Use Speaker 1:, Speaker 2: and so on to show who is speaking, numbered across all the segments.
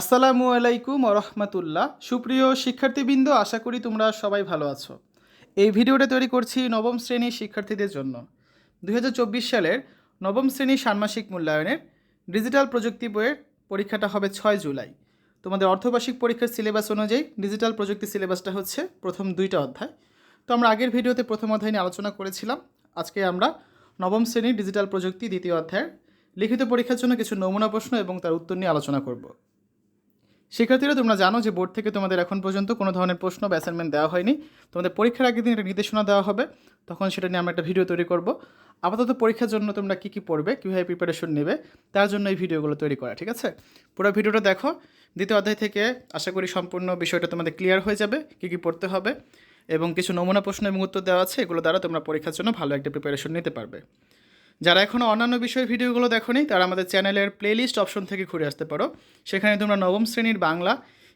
Speaker 1: আসসালামু আলাইকুম রহমতুল্লাহ। সুপ্রিয় শিক্ষার্থীবৃন্দ, আশা করি তোমরা সবাই ভালো আছো। এই ভিডিওটা তৈরি করছি নবম শ্রেণির শিক্ষার্থীদের জন্য। দু হাজার চব্বিশ সালের নবম শ্রেণির ষান্মাসিক মূল্যায়নের ডিজিটাল প্রযুক্তি বইয়ের পরীক্ষাটা হবে ছয় জুলাই। তোমাদের অর্ধবার্ষিক পরীক্ষার সিলেবাস অনুযায়ী ডিজিটাল প্রযুক্তি সিলেবাসটা হচ্ছে প্রথম দুইটা অধ্যায়। তো আমরা আগের ভিডিওতে প্রথম অধ্যায় নিয়ে আলোচনা করেছিলাম। আজকে আমরা নবম শ্রেণির ডিজিটাল প্রযুক্তি দ্বিতীয় অধ্যায়ের লিখিত পরীক্ষার জন্য কিছু নমুনা প্রশ্ন এবং তার উত্তর নিয়ে আলোচনা করব। শিক্ষার্থীরা, তোমরা জানো যে বোর্ড থেকে তোমাদের এখন পর্যন্ত কোনো ধরনের প্রশ্ন বা অ্যাসাইনমেন্ট দেওয়া হয়নি। তোমাদের পরীক্ষার আগের দিন একটা নির্দেশনা দেওয়া হবে। তখন সেটা নিয়ে আমরা একটা ভিডিও তৈরি করব। আপাতত পরীক্ষার জন্য তোমরা কী কী পড়বে, কীভাবে প্রিপারেশন নেবে, তার জন্য এই ভিডিওগুলো তৈরি করা, ঠিক আছে? পুরো ভিডিওটা দেখো। দ্বিতীয় অধ্যায় থেকে আশা করি সম্পূর্ণ বিষয়টা তোমাদের ক্লিয়ার হয়ে যাবে, কী কী পড়তে হবে এবং কিছু নমুনা প্রশ্ন এবং উত্তর দেওয়া আছে, এগুলো দ্বারা তোমরা পরীক্ষার জন্য ভালো একটা প্রিপারেশন নিতে পারবে। যারা এখনও অন্যান্য বিষয়ের ভিডিওগুলো দেখোনি, তারা আমাদের চ্যানেলের প্লেলিস্ট অপশন থেকে ঘুরে আসতে পারো। সেখানে তোমরা নবম শ্রেণির বাংলা,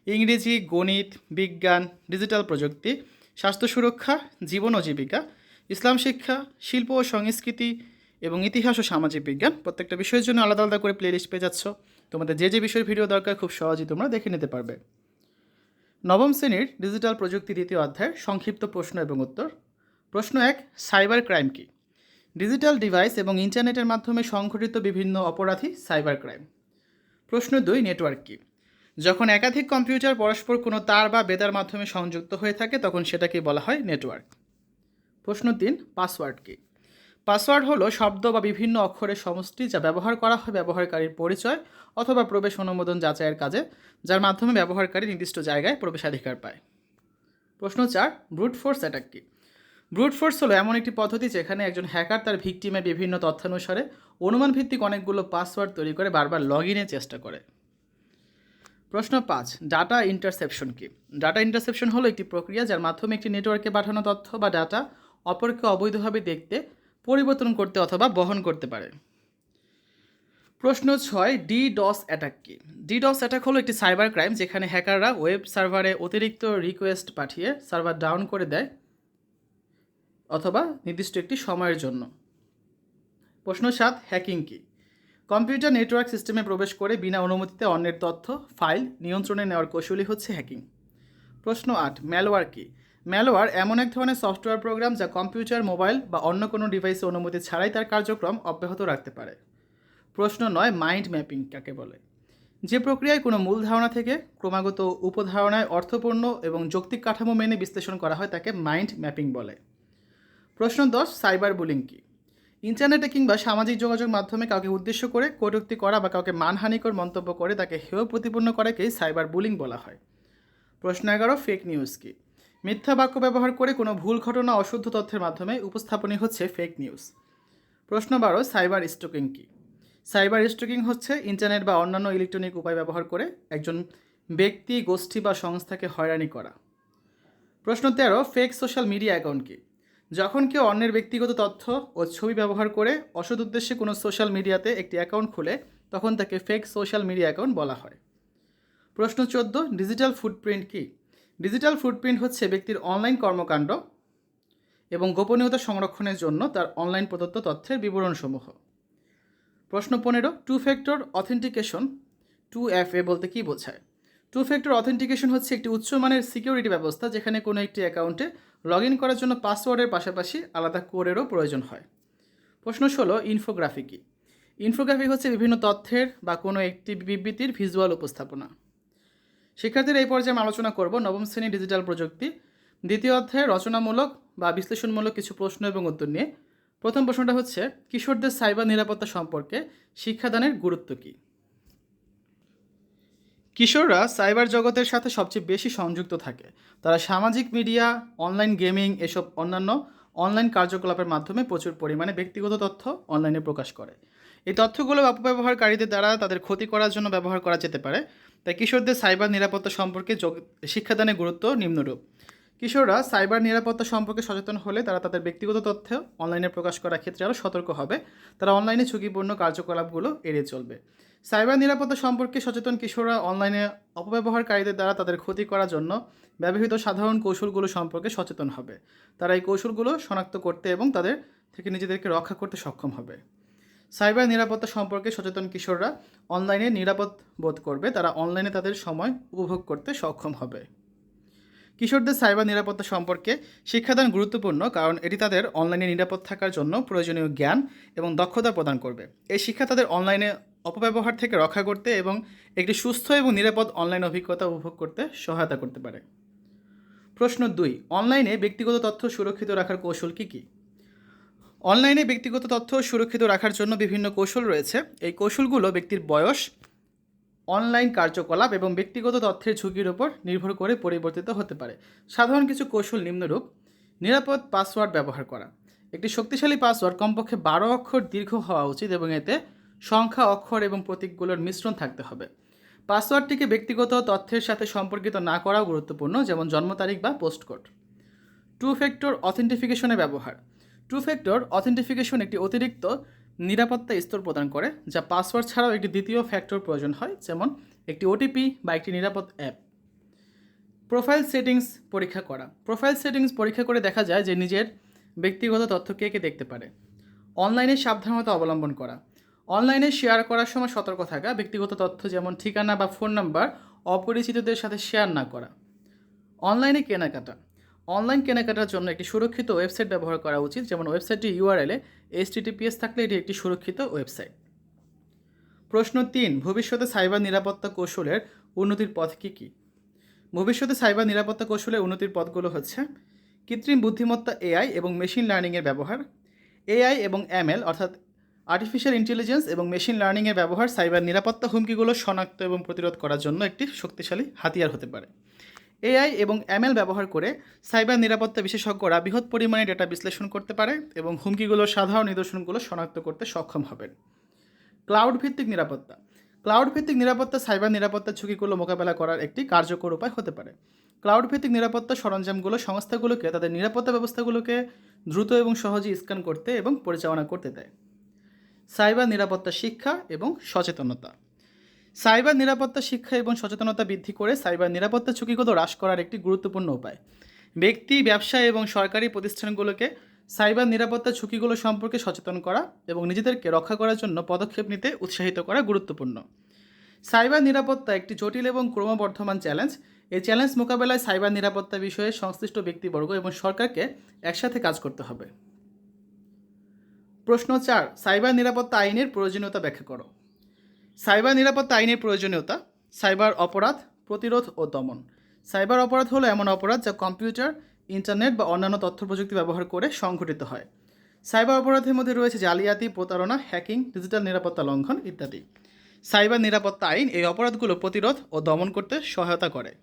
Speaker 1: ইংরেজি, গণিত, বিজ্ঞান ডিজিটাল প্রযুক্তি, স্বাস্থ্য সুরক্ষা, জীবন ও জীবিকা, ইসলাম শিক্ষা, শিল্প ও সংস্কৃতি এবং ইতিহাস ও সামাজিক বিজ্ঞান প্রত্যেকটা বিষয়ের জন্য আলাদা আলাদা করে প্লেলিস্ট পেয়ে যাচ্ছ। তোমাদের যে যে বিষয়ের ভিডিও দরকার, খুব সহজেই তোমরা দেখে নিতে পারবে। নবম শ্রেণির ডিজিটাল প্রযুক্তি দ্বিতীয় অধ্যায়ের সংক্ষিপ্ত প্রশ্ন এবং উত্তর। প্রশ্ন এক সাইবার ক্রাইম কী? ডিজিটাল ডিভাইস এবং ইন্টারনেটের মাধ্যমে সংঘটিত বিভিন্ন অপরাধী সাইবার ক্রাইম প্রশ্ন দুই, নেটওয়ার্ক কী? যখন একাধিক কম্পিউটার পরস্পর কোনো তার বা বেতার মাধ্যমে সংযুক্ত হয়ে থাকে, তখন সেটাকে বলা হয় নেটওয়ার্ক। প্রশ্ন তিন, পাসওয়ার্ড কী? পাসওয়ার্ড হলো শব্দ বা বিভিন্ন অক্ষরের সমষ্টি যা ব্যবহার করা হয় ব্যবহারকারীর পরিচয় অথবা প্রবেশ অনুমোদন যাচাইয়ের কাজে, যার মাধ্যমে ব্যবহারকারী নির্দিষ্ট জায়গায় প্রবেশাধিকার পায়। প্রশ্ন চার, ব্রুট ফোর্স অ্যাটাক কী? ব্রুট ফোর্স হলো এমন একটি পদ্ধতি যেখানে একজন হ্যাকার তার ভিকটিমের বিভিন্ন তথ্যানুসারে অনুমান ভিত্তিক অনেকগুলো পাসওয়ার্ড তৈরি করে বারবার লগ ইনের চেষ্টা করে। প্রশ্ন পাঁচ ডাটা ইন্টারসেপশন কি? ডাটা ইন্টারসেপশন হলো একটি প্রক্রিয়া যার মাধ্যমে একটি নেটওয়ার্কে পাঠানো তথ্য বা ডাটা অপরকে অবৈধভাবে দেখতে, পরিবর্তন করতে অথবা বহন করতে পারে। প্রশ্ন ছয় ডি ডস অ্যাটাক কি? ডি ডস অ্যাটাক হলো একটি সাইবার ক্রাইম যেখানে হ্যাকাররা ওয়েব সার্ভারে অতিরিক্ত রিকোয়েস্ট পাঠিয়ে সার্ভার ডাউন করে দেয় অথবা নির্দিষ্ট একটি সময়ের জন্য। প্রশ্ন সাত, হ্যাকিং কি? কম্পিউটার নেটওয়ার্ক সিস্টেমে প্রবেশ করে বিনা অনুমতিতে অন্যের তথ্য, ফাইল নিয়ন্ত্রণে নেওয়ার কৌশলই হচ্ছে হ্যাকিং। প্রশ্ন আট ম্যালওয়ার কি? ম্যালওয়ার এমন এক ধরনের সফটওয়্যার প্রোগ্রাম যা কম্পিউটার, মোবাইল বা অন্য কোনো ডিভাইসে অনুমতি ছাড়াই তার কার্যক্রম অব্যাহত রাখতে পারে। প্রশ্ন নয়, মাইন্ড ম্যাপিং কাকে বলে? যে প্রক্রিয়ায় কোনো মূল ধারণা থেকে ক্রমাগত উপধারণায় অর্থপূর্ণ এবং যৌক্তিক কাঠামো মেনে বিশ্লেষণ করা হয় তাকে মাইন্ড ম্যাপিং বলে। প্রশ্ন দশ, সাইবার বুলিং কি? ইন্টারনেটে কিংবা সামাজিক যোগাযোগ মাধ্যমে কাউকে উদ্দেশ্য করে, কটূক্তি করা বা কাউকে মানহানিকর মন্তব্য করে তাকে হেয় প্রতিপন্ন করাকেই সাইবার বুলিং বলা হয়। প্রশ্ন এগারো ফেক নিউজ কি? মিথ্যা বাক্য ব্যবহার করে কোনো ভুল ঘটনা, অশুদ্ধ তথ্যের মাধ্যমে উপস্থাপনই হচ্ছে ফেক নিউজ প্রশ্ন বারো, সাইবার স্টকিং কি? সাইবার স্টকিং হচ্ছে ইন্টারনেট বা অন্যান্য ইলেকট্রনিক উপায় ব্যবহার করে একজন ব্যক্তি, গোষ্ঠী বা সংস্থাকে হয়রানি করা। প্রশ্ন তেরো ফেক সোশ্যাল মিডিয়া অ্যাকাউন্ট কি? যখন কেউ অন্যের ব্যক্তিগত তথ্য ও ছবি ব্যবহার করে অসৎ উদ্দেশ্যে কোনো সোশ্যাল মিডিয়াতে একটি অ্যাকাউন্ট খুলে, তখন তাকে ফেক সোশ্যাল মিডিয়া অ্যাকাউন্ট বলা হয়। প্রশ্ন চোদ্দ ডিজিটাল ফুটপ্রিন্ট কি? ডিজিটাল ফুটপ্রিন্ট হচ্ছে ব্যক্তির অনলাইন কর্মকাণ্ড এবং গোপনীয়তা সংরক্ষণের জন্য তার অনলাইন প্রদত্ত তথ্যের বিবরণসমূহ। প্রশ্ন পনেরো two factor authentication two F A বলতে কী বোঝায়? টু ফ্যাক্টর অথেন্টিকেশন হচ্ছে একটি উচ্চমানের সিকিউরিটি ব্যবস্থা যেখানে কোনো একটি অ্যাকাউন্টে লগ ইন করার জন্য পাসওয়ার্ডের পাশাপাশি আলাদা কোডেরও প্রয়োজন হয়। প্রশ্ন ষোলো ইনফোগ্রাফি কী? ইনফোগ্রাফি হচ্ছে বিভিন্ন তথ্যের বা কোনো একটি বিবৃতির ভিজুয়াল উপস্থাপনা। শিক্ষার্থীর এই পর্যায়ে আমি আলোচনা করব নবম শ্রেণি ডিজিটাল প্রযুক্তি, দ্বিতীয় অধ্যায়ে রচনামূলক বা বিশ্লেষণমূলক কিছু প্রশ্ন এবং উত্তর নিয়ে। প্রথম প্রশ্নটা হচ্ছে, কিশোরদের সাইবার নিরাপত্তা সম্পর্কে শিক্ষাদানের গুরুত্ব কী? কিশোররা সাইবার জগতের সাথে সবচেয়ে বেশি সংযুক্ত থাকে। তারা সামাজিক মিডিয়া, অনলাইন গেমিং এসব অন্যান্য অনলাইন কার্যকলাপের মাধ্যমে প্রচুর পরিমাণে ব্যক্তিগত তথ্য অনলাইনে প্রকাশ করে। এই তথ্যগুলো অপব্যবহারকারীদের দ্বারা তাদের ক্ষতি করার জন্য ব্যবহার করা যেতে পারে। তাই কিশোরদের সাইবার নিরাপত্তা সম্পর্কে শিক্ষাদানের গুরুত্ব নিম্নরূপ। কিশোররা সাইবার নিরাপত্তা সম্পর্কে সচেতন হলে তারা তাদের ব্যক্তিগত তথ্য অনলাইনে প্রকাশ করার ক্ষেত্রে আরও সতর্ক হবে। তারা অনলাইনে ঝুঁকিপূর্ণ কার্যকলাপগুলো এড়িয়ে চলবে। সাইবার নিরাপত্তা সম্পর্কে সচেতন কিশোররা অনলাইনে অপব্যবহারকারীদের দ্বারা তাদের ক্ষতি করার জন্য ব্যবহৃত সাধারণ কৌশলগুলো সম্পর্কে সচেতন হবে। তারা এই কৌশলগুলো শনাক্ত করতে এবং তাদের থেকে নিজেদেরকে রক্ষা করতে সক্ষম হবে। সাইবার নিরাপত্তা সম্পর্কে সচেতন কিশোররা অনলাইনে নিরাপদ বোধ করবে, তারা অনলাইনে তাদের সময় উপভোগ করতে সক্ষম হবে। কিশোরদের সাইবার নিরাপত্তা সম্পর্কে শিক্ষাদান গুরুত্বপূর্ণ, কারণ এটি তাদের অনলাইনে নিরাপদ থাকার জন্য প্রয়োজনীয় জ্ঞান এবং দক্ষতা প্রদান করবে। এই শিক্ষা তাদের অনলাইনে অপব্যবহার থেকে রক্ষা করতে এবং একটি সুস্থ এবং নিরাপদ অনলাইন অভিজ্ঞতা উপভোগ করতে সহায়তা করতে পারে। প্রশ্ন দুই অনলাইনে ব্যক্তিগত তথ্য সুরক্ষিত রাখার কৌশল কী কী? অনলাইনে ব্যক্তিগত তথ্য সুরক্ষিত রাখার জন্য বিভিন্ন কৌশল রয়েছে। এই কৌশলগুলো ব্যক্তির বয়স অনলাইন কার্যকলাপ এবং ব্যক্তিগত তথ্যের ঝুঁকির উপর নির্ভর করে পরিবর্তিত হতে পারে। সাধারণ কিছু কৌশল নিম্নরূপ, নিরাপদ পাসওয়ার্ড ব্যবহার করা। একটি শক্তিশালী পাসওয়ার্ড কমপক্ষে বারো অক্ষর দীর্ঘ হওয়া উচিত এবং এতে সংখ্যা, অক্ষর এবং প্রতীকগুলোর মিশ্রণ থাকতে হবে। পাসওয়ার্ডটিকে ব্যক্তিগত তথ্যের সাথে সম্পর্কিত না করাও গুরুত্বপূর্ণ, যেমন জন্ম তারিখ বা পোস্ট কোড। টু ফ্যাক্টর অথেন্টিফিকেশনের ব্যবহার। টু ফ্যাক্টর অথেন্টিফিকেশন একটি অতিরিক্ত নিরাপত্তা স্তর প্রদান করে, যা পাসওয়ার্ড ছাড়াও একটি দ্বিতীয় ফ্যাক্টর প্রয়োজন হয়, যেমন একটি ওটিপি বা একটি নিরাপদ অ্যাপ। প্রোফাইল সেটিংস পরীক্ষা করা। প্রোফাইল সেটিংস পরীক্ষা করে দেখা যায় যে নিজের ব্যক্তিগত তথ্য কে কে দেখতে পারে। অনলাইনে সাবধানতা অবলম্বন করা। অনলাইনে শেয়ার করার সময় সতর্ক থাকা, ব্যক্তিগত তথ্য যেমন ঠিকানা বা ফোন নাম্বার, অপরিচিতদের সাথে শেয়ার না করা। অনলাইনে কেনাকাটা। অনলাইন কেনাকাটার জন্য একটি সুরক্ষিত ওয়েবসাইট ব্যবহার করা উচিত, যেমন ওয়েবসাইটটি ইউআরএলে এইচটিটিপিএস থাকলে এটি একটি সুরক্ষিত ওয়েবসাইট। প্রশ্ন তিন, ভবিষ্যতে সাইবার নিরাপত্তা কৌশলের উন্নতির পথ কী কী? ভবিষ্যতে সাইবার নিরাপত্তা কৌশলের উন্নতির পথগুলো হচ্ছে, কৃত্রিম বুদ্ধিমত্তা এআই এবং মেশিন লার্নিংয়ের ব্যবহার। এআই এবং এমএল, অর্থাৎ আর্টিফিশিয়াল ইন্টেলিজেন্স এবং মেশিন লার্নিংয়ের ব্যবহার সাইবার নিরাপত্তা হুমকিগুলো শনাক্ত এবং প্রতিরোধ করার জন্য একটি শক্তিশালী হাতিয়ার হতে পারে। এআই এবং এমএল ব্যবহার করে সাইবার নিরাপত্তা বিশেষজ্ঞরা বৃহৎ পরিমাণে ডেটা বিশ্লেষণ করতে পারে এবং হুমকিগুলোর সাধারণ নিদর্শনগুলো শনাক্ত করতে সক্ষম হবেন। ক্লাউড ভিত্তিক নিরাপত্তা। ক্লাউড ভিত্তিক নিরাপত্তা সাইবার নিরাপত্তা ঝুঁকিগুলো মোকাবেলা করার একটি কার্যকর উপায় হতে পারে। ক্লাউড ভিত্তিক নিরাপত্তা সরঞ্জামগুলো সংস্থাগুলোকে, তাদের নিরাপত্তা ব্যবস্থাগুলোকে দ্রুত এবং সহজে স্ক্যান করতে এবং পরিচালনা করতে দেয়। সাইবার নিরাপত্তা শিক্ষা এবং সচেতনতা। সাইবার নিরাপত্তা শিক্ষা এবং সচেতনতা বৃদ্ধি করে সাইবার নিরাপত্তা ঝুঁকিগুলো হ্রাস করার একটি গুরুত্বপূর্ণ উপায়। ব্যক্তি ব্যবসা এবং সরকারি প্রতিষ্ঠানগুলোকে সাইবার নিরাপত্তা ঝুঁকিগুলো সম্পর্কে সচেতন করা এবং নিজেদেরকে রক্ষা করার জন্য পদক্ষেপ নিতে উৎসাহিত করা গুরুত্বপূর্ণ। সাইবার নিরাপত্তা একটি জটিল এবং ক্রমবর্ধমান চ্যালেঞ্জ। এই চ্যালেঞ্জ মোকাবেলায় সাইবার নিরাপত্তা বিষয়ে সংশ্লিষ্ট ব্যক্তিবর্গ এবং সরকারকে একসাথে কাজ করতে হবে। প্রশ্ন চার, সাইবার নিরাপত্তা আইনের প্রয়োজনীয়তা ব্যাখ্যা করো। সাইবার নিরাপত্তা আইনের প্রয়োজনীয়তা, সাইবার অপরাধ, প্রতিরোধ ও দমন। সাইবার অপরাধ হলো এমন অপরাধ যা কম্পিউটার, ইন্টারনেট বা অন্যান্য তথ্য প্রযুক্তি ব্যবহার করে সংঘটিত হয়। সাইবার অপরাধের মধ্যে রয়েছে জালিয়াতি, প্রতারণা, হ্যাকিং, ডিজিটাল নিরাপত্তা লঙ্ঘন ইত্যাদি। সাইবার নিরাপত্তা আইন এই অপরাধগুলো প্রতিরোধ ও দমন করতে সহায়তা করে।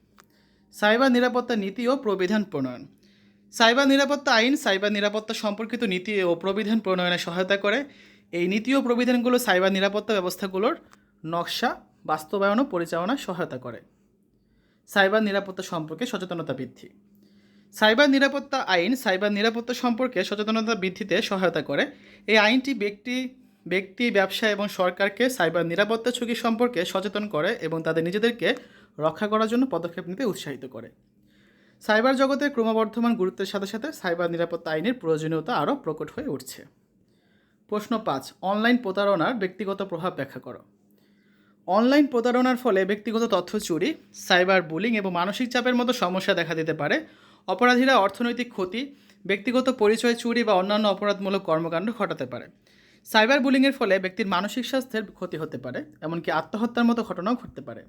Speaker 1: সাইবার নিরাপত্তা নীতি ও প্রবিধান প্রণয়ন। সাইবার নিরাপত্তা আইন, সাইবার নিরাপত্তা সম্পর্কিত নীতি ও প্রবিধান প্রণয়নে সহায়তা করে। এই নীতি ও প্রবিধানগুলো সাইবার নিরাপত্তা ব্যবস্থাগুলোর নকশা, বাস্তবায়ন ও পরিচালনায় সহায়তা করে। সাইবার নিরাপত্তা সম্পর্কে সচেতনতা বৃদ্ধি। সাইবার নিরাপত্তা আইন, সাইবার নিরাপত্তা সম্পর্কে সচেতনতা বৃদ্ধিতে সহায়তা করে। এই আইনটি ব্যক্তি ব্যক্তি, ব্যবসা এবং সরকারকে সাইবার নিরাপত্তা ঝুঁকি সম্পর্কে সচেতন করে এবং তাদের নিজেদেরকে রক্ষা করার জন্য পদক্ষেপ নিতে উৎসাহিত করে। সাইবার জগতের ক্রমবর্ধমান গুরুত্বের সাথে সাথে সাইবার নিরাপত্তা আইনের প্রয়োজনীয়তা আরও প্রকট হয়ে উঠছে। প্রশ্ন পাঁচ, অনলাইন প্রতারণার ব্যক্তিগত প্রভাব ব্যাখ্যা করো। অনলাইন প্রতারণার ফলে ব্যক্তিগত তথ্য চুরি, সাইবার বুলিং এবং মানসিক চাপের মতো সমস্যা দেখা দিতে পারে। অপরাধীরা অর্থনৈতিক ক্ষতি, ব্যক্তিগত পরিচয় চুরি বা অন্যান্য অপরাধমূলক কর্মকাণ্ড ঘটাতে পারে। সাইবার বুলিংয়ের ফলে ব্যক্তির মানসিক স্বাস্থ্যের ক্ষতি হতে পারে, এমনকি আত্মহত্যার মতো ঘটনাও ঘটতে পারে।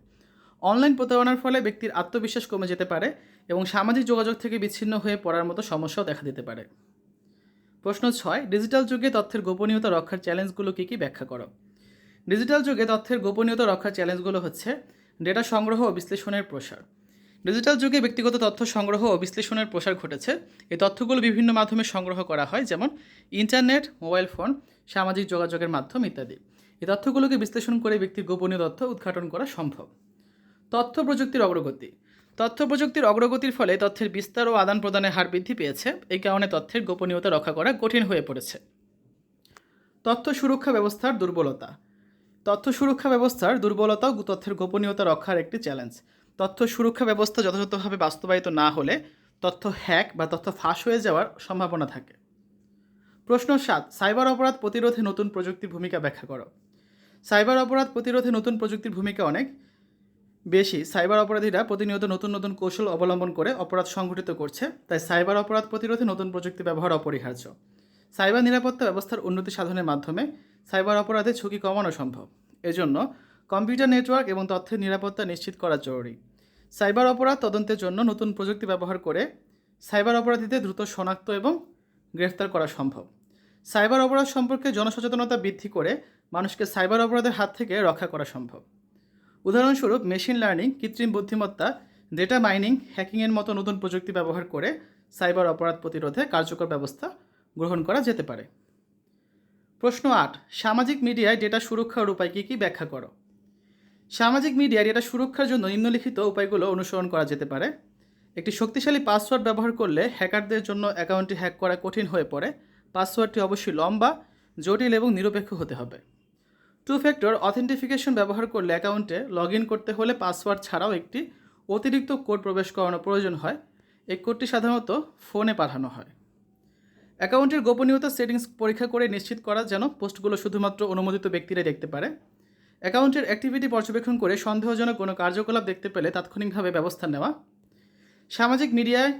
Speaker 1: অনলাইন প্রতারণার ফলে ব্যক্তির আত্মবিশ্বাস কমে যেতে পারে এবং সামাজিক যোগাযোগ থেকে বিচ্ছিন্ন হয়ে পড়ার মতো সমস্যাও দেখা দিতে পারে। প্রশ্ন ছয়, ডিজিটাল যুগে তথ্যের গোপনীয়তা রক্ষার চ্যালেঞ্জগুলো কী কী ব্যাখ্যা করো? ডিজিটাল যুগে তথ্যের গোপনীয়তা রক্ষার চ্যালেঞ্জগুলো হচ্ছে ডেটা সংগ্রহ ও বিশ্লেষণের প্রসার। ডিজিটাল যুগে ব্যক্তিগত তথ্য সংগ্রহ ও বিশ্লেষণের প্রসার ঘটেছে। এই তথ্যগুলো বিভিন্ন মাধ্যমে সংগ্রহ করা হয়, যেমন ইন্টারনেট, মোবাইল ফোন, সামাজিক যোগাযোগের মাধ্যম ইত্যাদি। এই তথ্যগুলোকে বিশ্লেষণ করে ব্যক্তির গোপনীয় তথ্য উদ্ঘাটন করা সম্ভব। তথ্য প্রযুক্তির অগ্রগতি। তথ্য প্রযুক্তির অগ্রগতির ফলে তথ্যের বিস্তার ও আদান প্রদানের হার বৃদ্ধি পেয়েছে। এই কারণে তথ্যের গোপনীয়তা রক্ষা করা কঠিন হয়ে পড়েছে। তথ্য সুরক্ষা ব্যবস্থার দুর্বলতা। তথ্য সুরক্ষা ব্যবস্থার দুর্বলতাও তথ্যের গোপনীয়তা রক্ষার একটি চ্যালেঞ্জ। তথ্য সুরক্ষা ব্যবস্থা যথাযথভাবে বাস্তবায়িত না হলে তথ্য হ্যাক বা তথ্য ফাঁস হয়ে যাওয়ার সম্ভাবনা থাকে। প্রশ্ন সাত, সাইবার অপরাধ প্রতিরোধে নতুন প্রযুক্তির ভূমিকা ব্যাখ্যা করো। সাইবার অপরাধ প্রতিরোধে নতুন প্রযুক্তির ভূমিকা অনেক। বেশি সাইবার অপরাধীরা প্রতিনিয়ত নতুন নতুন কৌশল অবলম্বন করে অপরাধ সংঘটিত করছে, তাই সাইবার অপরাধ প্রতিরোধে নতুন প্রযুক্তি ব্যবহার অপরিহার্য। সাইবার নিরাপত্তা ব্যবস্থার উন্নতি সাধনের মাধ্যমে সাইবার অপরাধের ঝুঁকি কমানো সম্ভব। এজন্য কম্পিউটার নেটওয়ার্ক এবং তথ্যের নিরাপত্তা নিশ্চিত করা জরুরি। সাইবার অপরাধ তদন্তের জন্য নতুন প্রযুক্তি ব্যবহার করে সাইবার অপরাধীদের দ্রুত শনাক্ত এবং গ্রেফতার করা সম্ভব। সাইবার অপরাধ সম্পর্কে জনসচেতনতা বৃদ্ধি করে মানুষকে সাইবার অপরাধের হাত থেকে রক্ষা করা সম্ভব। উদাহরণস্বরূপ মেশিন লার্নিং কৃত্রিম বুদ্ধিমত্তা ডেটা মাইনিং হ্যাকিংয়ের মতো নতুন প্রযুক্তি ব্যবহার করে সাইবার অপরাধ প্রতিরোধে কার্যকর ব্যবস্থা গ্রহণ করা যেতে পারে। প্রশ্ন আট, সামাজিক মিডিয়ায় ডেটা সুরক্ষার উপায় কী কী ব্যাখ্যা করো? সামাজিক মিডিয়ায় ডেটা সুরক্ষার জন্য নিম্নলিখিত উপায়গুলো অনুসরণ করা যেতে পারে। একটি শক্তিশালী পাসওয়ার্ড ব্যবহার করলে হ্যাকারদের জন্য অ্যাকাউন্টটি হ্যাক করা কঠিন হয়ে পড়ে। পাসওয়ার্ডটি অবশ্যই লম্বা, জটিল এবং নিরপেক্ষ হতে হবে। টু ফ্যাক্টর অথেন্টিফিকেশন ব্যবহার করলে অ্যাকাউন্টে লগ করতে হলে পাসওয়ার্ড ছাড়াও একটি অতিরিক্ত কোড প্রবেশ করানো প্রয়োজন হয়। এই কোডটি সাধারণত ফোনে পাঠানো হয়। অ্যাকাউন্টের গোপনীয়তা সেটিংস পরীক্ষা করে নিশ্চিত করা যেন পোস্টগুলো শুধুমাত্র অনুমোদিত ব্যক্তিরাই দেখতে পারে। অ্যাকাউন্টের অ্যাক্টিভিটি পর্যবেক্ষণ করে সন্দেহজনক কোনো কার্যকলাপ দেখতে পেলে তাৎক্ষণিকভাবে ব্যবস্থা নেওয়া। সামাজিক মিডিয়ায়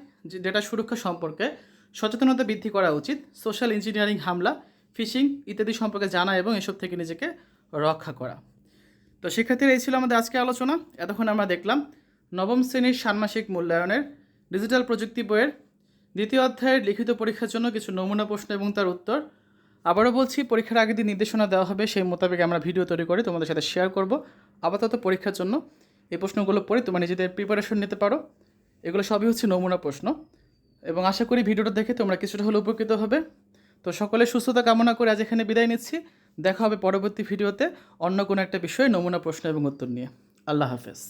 Speaker 1: ডেটা সুরক্ষা সম্পর্কে সচেতনতা বৃদ্ধি করা উচিত। সোশ্যাল ইঞ্জিনিয়ারিং হামলা, ফিশিং ইত্যাদি সম্পর্কে জানা এবং এসব থেকে নিজেকে রক্ষা করা। তো শিক্ষার্থীরা এই ছিল আমাদের আজকে আলোচনা। এতক্ষণ আমরা দেখলাম নবম শ্রেণির ষান্মাসিক মূল্যায়নের ডিজিটাল প্রযুক্তি বইয়ের দ্বিতীয় অধ্যায়ের লিখিত পরীক্ষার জন্য কিছু নমুনা প্রশ্ন এবং তার উত্তর। আবারও বলছি, পরীক্ষার আগে দিন নির্দেশনা দেওয়া হবে সেই মোতাবেক আমরা ভিডিও তৈরি করে তোমাদের সাথে শেয়ার করব। আপাতত পরীক্ষার জন্য এই প্রশ্নগুলো পড়ে তোমরা নিজেদের প্রিপারেশন নিতে পারো। এগুলো সবই হচ্ছে নমুনা প্রশ্ন। এবং আশা করি ভিডিওটা দেখে তোমরা কিছুটা হলে উপকৃত হবে। তো সকলে সুস্থতা কামনা করে আজ এখানে বিদায় নিচ্ছি। দেখা হবে পরবর্তী ভিডিওতে অন্য কোনো একটা বিষয়ে নমুনা প্রশ্ন এবং উত্তর নিয়ে। আল্লাহ হাফেজ।